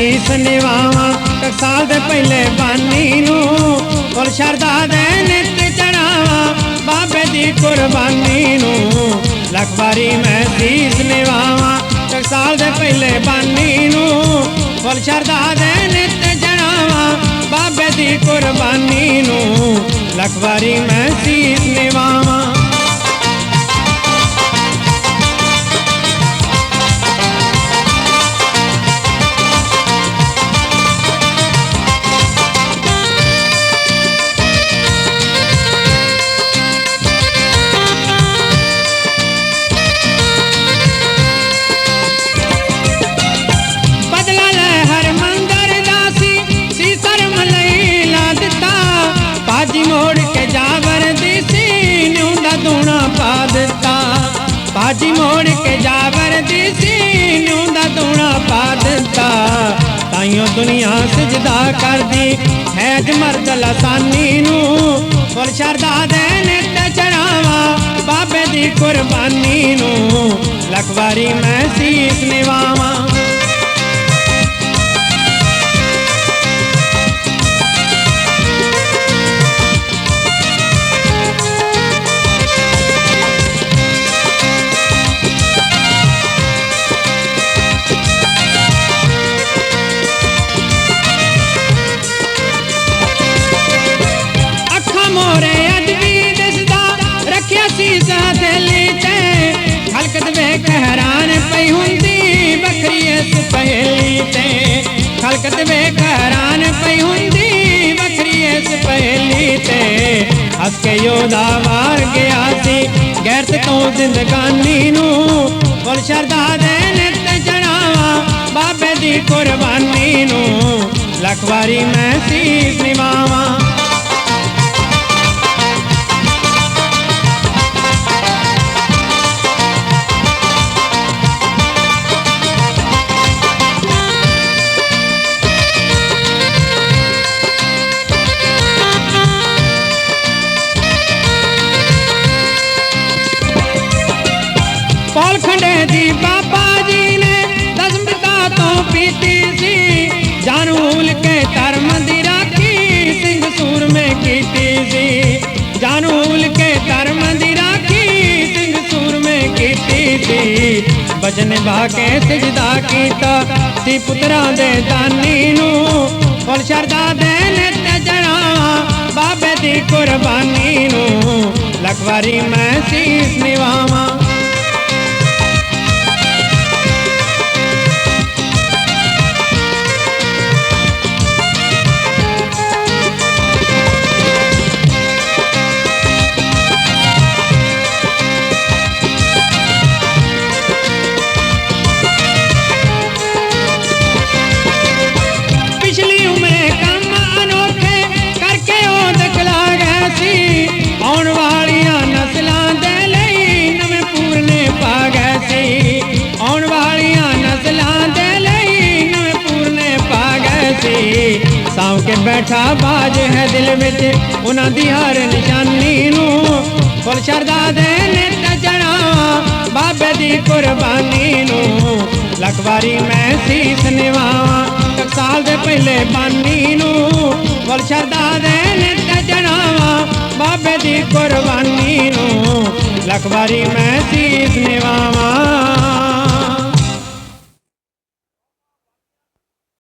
ਸੀਸ ਨਿਵਾਵਾਂ ਟਕਸਾਲ ਦੇ ਪਹਿਲੇ ਬਾਨੀ ਨੂੰ। ਔਰ ਸ਼ਰਦਾ ਦੇ ਨਿਤ ਚੜਾਵਾਂ, ਬਾਬੇ ਦੀ ਕੁਰਬਾਨੀ ਨੂੰ। ਲਖਵਾਰੀ ਮੈਂ ਸੀਸ ਨਿਵਾਵਾਂ ਟਕਸਾਲ ਦੇ ਪਹਿਲੇ ਬਾਨੀ ਨੂੰ। ਔਰ ਸ਼ਰਦਾ ਦੇ ਨਿਤ ਚੜਾਵਾਂ, ਬਾਬੇ ਦੀ ਕੁਰਬਾਨੀ ਨੂੰ। ਲਖਵਾਰੀ ਮੈਂ ਸੀਸ ਨਿਵਾਵਾਂ ਬਾਜੀ ਮੋੜ ਕੇ ਜਾਵਰ ਦੀ ਸੀ ਦਾ ਦੂਣਾ ਪਾ ਦਿੱਤਾ। ਤਾਈਓ ਦੁਨੀਆ ਸਜਦਾ ਕਰਦੀ ਹੈ ਮਰਦ ਲਸਾਨੀ ਨੂੰ। ਫੁੱਲ ਸ਼ਰਦਾ ਦੇ ਨਿੱਤ ਚੜਾਵਾ ਬਾਬੇ ਦੀ ਕੁਰਬਾਨੀ ਨੂੰ। ਲਖਵਾਰੀ ਮੈਂ ਸੀਸ ਨਿਵਾਵਾਂ। ਪਹਿਲੀ ਤੇ ਹਲਕਤ ਵੇਖ ਹੈਰਾਨ ਪਈ ਹੁੰਦੀ, ਵੱਖਰੀ ਇਸ ਪਹਿਲੀ ਤੇ। ਹੱਸ ਕੇ ਯੋਧਾ ਮਾਰ ਗਿਆ ਸੀ, ਗੈਰਤ ਤੋਂ ਜ਼ਿੰਦਗਾਨੀ ਨੂੰ ਬੋਲ ਸ਼ਰਦਾ ਦੇ ਨਿਤ ਚੜਾਵਾ ਬਾਬੇ ਦੀ ਕੁਰਬਾਨੀ ਨੂੰ। ਲੱਖ ਵਾਰੀ ਮੈਂ ਸੀਸ ਨਿਵਾਵਾਂ ਸੀ ਬਚਨ ਕੇ ਸਜਦਾ ਕੀਤਾ। ਸੀ ਪੁੱਤਰਾਂ ਦੇ ਦਾਨੀ ਨੂੰ ਫੁੱਲ ਸ਼ਰਦਾ ਦੇ ਨਿਤ ਜਣਾ। ਬਾਬੇ ਦੀ ਕੁਰਬਾਨੀ ਨੂੰ ਲਖਵਾਰੀ ਮੈਂ ਸੀਸ ਨਿਵਾਵਾਂ। ਕੇ ਬੈਠਾ ਬਾਜ ਹੈ ਦਿਲ ਵਿੱਚ, ਉਹਨਾਂ ਦੀ ਹਰ ਨਿਸ਼ਾਨੀ ਨੂੰ ਫੁੱਲ ਸ਼ਰਦਾ ਦੇ ਨਿਤ ਜਣਾ ਬਾਬੇ ਦੀ ਕੁਰਬਾਨੀ ਨੂੰ। ਲੱਖ ਵਾਰੀ ਮੈਂ ਸੀਸ ਨਿਵਾਵਾਂ ਸਾਲ ਦੇ ਪਹਿਲੇ ਬਾਨੀ ਨੂੰ ਫੁੱਲ ਸ਼ਰਦਾ ਦੇ ਨਿਤ ਜਣਾਵਾ ਬਾਬੇ ਦੀ ਕੁਰਬਾਨੀ ਨੂੰ। ਲੱਖ ਵਾਰੀ ਮੈਂ ਸੀਸ ਨਿਵਾਵਾਂ